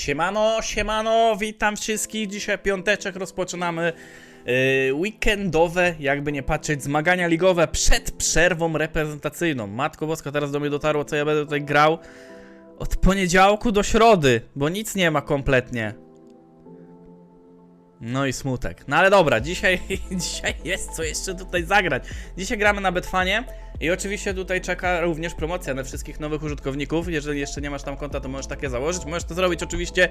Siemano, siemano, witam wszystkich. Dzisiaj piąteczek rozpoczynamy yy, weekendowe, jakby nie patrzeć, zmagania ligowe przed przerwą reprezentacyjną. Matko Boska, teraz do mnie dotarło, co ja będę tutaj grał od poniedziałku do środy, bo nic nie ma kompletnie. No i smutek. No ale dobra, dzisiaj, dzisiaj jest co jeszcze tutaj zagrać. Dzisiaj gramy na Betfanie i oczywiście tutaj czeka również promocja na wszystkich nowych użytkowników. Jeżeli jeszcze nie masz tam konta, to możesz takie założyć. Możesz to zrobić oczywiście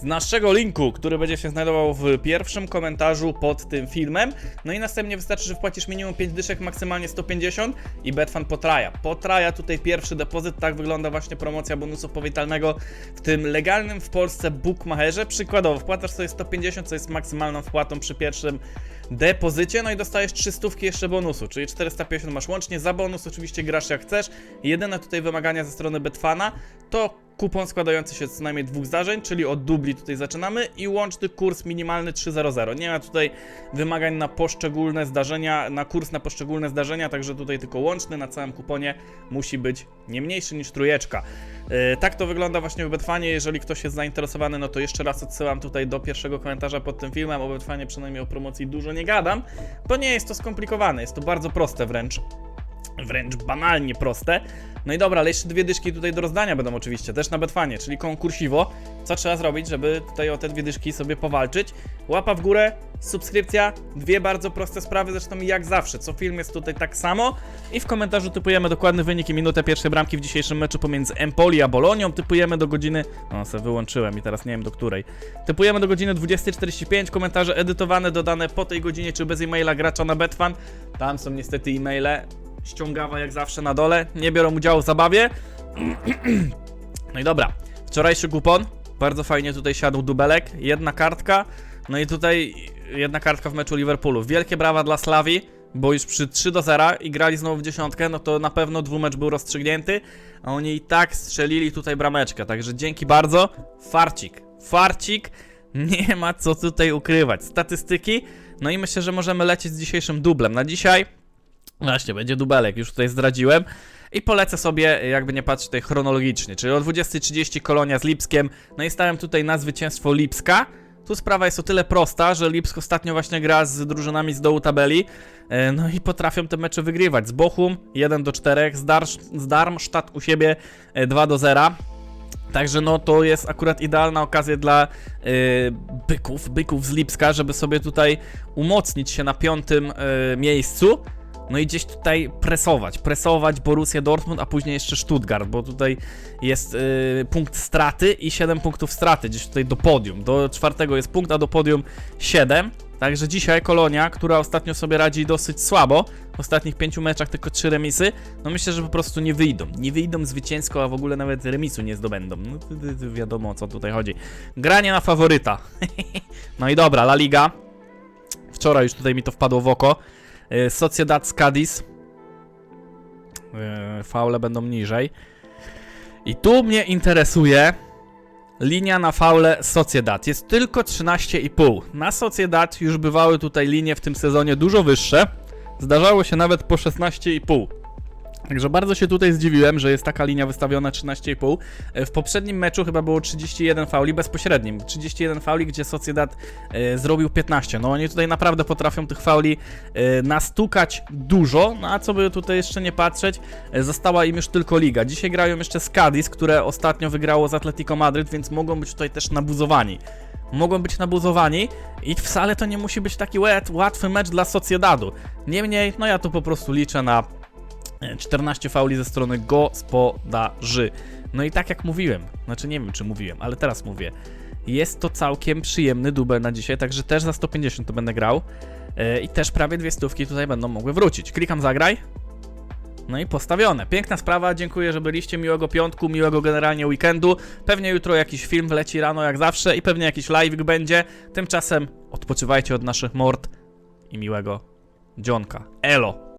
z naszego linku, który będzie się znajdował w pierwszym komentarzu pod tym filmem. No i następnie wystarczy, że wpłacisz minimum 5 dyszek, maksymalnie 150 i Betfan potraja. Potraja tutaj pierwszy depozyt, tak wygląda właśnie promocja bonusu powitalnego w tym legalnym w Polsce bookmacherze. Przykładowo wpłacasz sobie 150, co jest maksymalną wpłatą przy pierwszym depozycie, no i dostajesz 300 jeszcze bonusu, czyli 450 masz łącznie. Za bonus oczywiście grasz jak chcesz. Jedyne tutaj wymagania ze strony Betfana to kupon składający się z co najmniej dwóch zdarzeń, czyli od dubli tutaj zaczynamy i łączny kurs minimalny 3.00. Nie ma tutaj wymagań na poszczególne zdarzenia, na kurs na poszczególne zdarzenia, także tutaj tylko łączny na całym kuponie musi być nie mniejszy niż trójeczka. Yy, tak to wygląda właśnie w Betfanie. Jeżeli ktoś jest zainteresowany, no to jeszcze raz odsyłam tutaj do pierwszego komentarza pod tym filmem. O Betfanie przynajmniej o promocji dużo nie gadam, bo nie jest to skomplikowane, jest to bardzo proste wręcz wręcz banalnie proste. No i dobra, ale jeszcze dwie dyszki tutaj do rozdania będą oczywiście, też na Betfanie, czyli konkursiwo. Co trzeba zrobić, żeby tutaj o te dwie dyszki sobie powalczyć? Łapa w górę, subskrypcja, dwie bardzo proste sprawy, zresztą jak zawsze, co film jest tutaj tak samo. I w komentarzu typujemy dokładny wynik i minutę pierwszej bramki w dzisiejszym meczu pomiędzy Empoli a Bolonią. Typujemy do godziny... O, se wyłączyłem i teraz nie wiem do której. Typujemy do godziny 20.45, komentarze edytowane, dodane po tej godzinie, czy bez e-maila gracza na Betfan. Tam są niestety e-maile, ściągawa jak zawsze na dole, nie biorą udziału w zabawie. No i dobra, wczorajszy kupon, bardzo fajnie tutaj siadł dubelek, jedna kartka, no i tutaj jedna kartka w meczu Liverpoolu. Wielkie brawa dla Slawi, bo już przy 3 do 0 i grali znowu w dziesiątkę, no to na pewno dwumecz był rozstrzygnięty, a oni i tak strzelili tutaj brameczkę, także dzięki bardzo, farcik, farcik, nie ma co tutaj ukrywać. Statystyki, no i myślę, że możemy lecieć z dzisiejszym dublem. Na dzisiaj Właśnie, będzie dubelek, już tutaj zdradziłem. I polecę sobie, jakby nie patrzeć tutaj chronologicznie, czyli o 20.30 kolonia z Lipskiem. No i stałem tutaj na zwycięstwo Lipska. Tu sprawa jest o tyle prosta, że Lipsk ostatnio właśnie gra z drużynami z dołu tabeli. E, No i potrafią te mecze wygrywać. Z Bochum 1 do 4, z, Dar z Darmstadt u siebie e, 2 do 0. Także no to jest akurat idealna okazja dla yy, byków, byków z Lipska, żeby sobie tutaj umocnić się na piątym miejscu. No i gdzieś tutaj presować, presować Borussia Dortmund, a później jeszcze Stuttgart, bo tutaj jest yy, punkt straty i 7 punktów straty, gdzieś tutaj do podium. Do czwartego jest punkt, a do podium 7. Także dzisiaj Kolonia, która ostatnio sobie radzi dosyć słabo, w ostatnich pięciu meczach tylko trzy remisy, no myślę, że po prostu nie wyjdą. Nie wyjdą zwycięsko, a w ogóle nawet remisu nie zdobędą. No wiadomo o co tutaj chodzi. Granie na faworyta. no i dobra, La Liga. Wczoraj już tutaj mi to wpadło w oko. Y, Sociedad z Cadiz. Yy, faule będą niżej. I tu mnie interesuje linia na faule Sociedad. Jest tylko 13,5. Na Sociedad już bywały tutaj linie w tym sezonie dużo wyższe. Zdarzało się nawet po 16,5. Także bardzo się tutaj zdziwiłem, że jest taka linia wystawiona 13,5. E, W poprzednim meczu chyba było 31 fauli bezpośrednim. 31 fauli, gdzie Sociedad e, zrobił 15. No oni tutaj naprawdę potrafią tych fauli e, nastukać dużo, no a co by tutaj jeszcze nie patrzeć, e, została im już tylko liga. Dzisiaj grają jeszcze z Cadiz, które ostatnio wygrało z Atletico Madryt, więc mogą być tutaj też nabuzowani mogą być nabuzowani i wcale to nie musi być taki łat, łatwy mecz dla Sociedadu. Niemniej, no ja tu po prostu liczę na 14 fauli ze strony gospodarzy. No i tak jak mówiłem, znaczy nie wiem czy mówiłem, ale teraz mówię. Jest to całkiem przyjemny dubel na dzisiaj, także też za 150 to będę grał. E, I też prawie dwie stówki tutaj będą mogły wrócić. Klikam zagraj. No i postawione. Piękna sprawa, dziękuję, że byliście. Miłego piątku, miłego generalnie weekendu. Pewnie jutro jakiś film wleci rano jak zawsze i pewnie jakiś live będzie. Tymczasem odpoczywajcie od naszych mord i miłego dzionka. Elo!